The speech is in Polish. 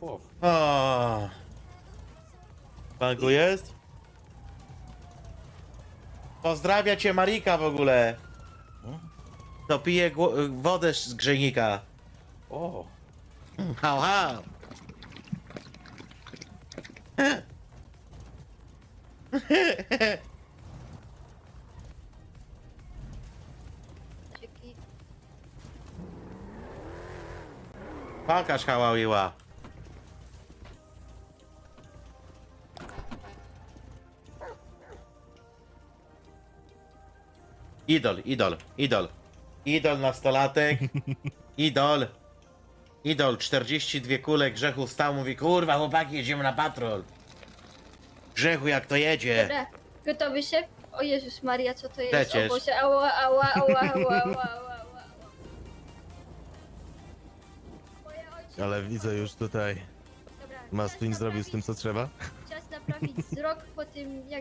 łow. O. Banku jest? Pozdrawia cię Marika w ogóle. To pije gło- wodę z grzejnika. O, Hał, hał. Dzięki. Pokaż haławiła. Idol, idol, idol. Idol nastolatek. Idol. Idol, 42 kule grzechu stał, mówi kurwa chłopaki jedziemy na patrol. Grzechu jak to jedzie. Dobra, gotowy się? O Jezus Maria, co to jest? Przecież. O Boże, ała, ała, ała, ała, ała, ała, ała. Moje. Ale widzę już tutaj. Dobra, czas zrobił z tym, naprawić- co trzeba. Czas naprawić wzrok po tym, jak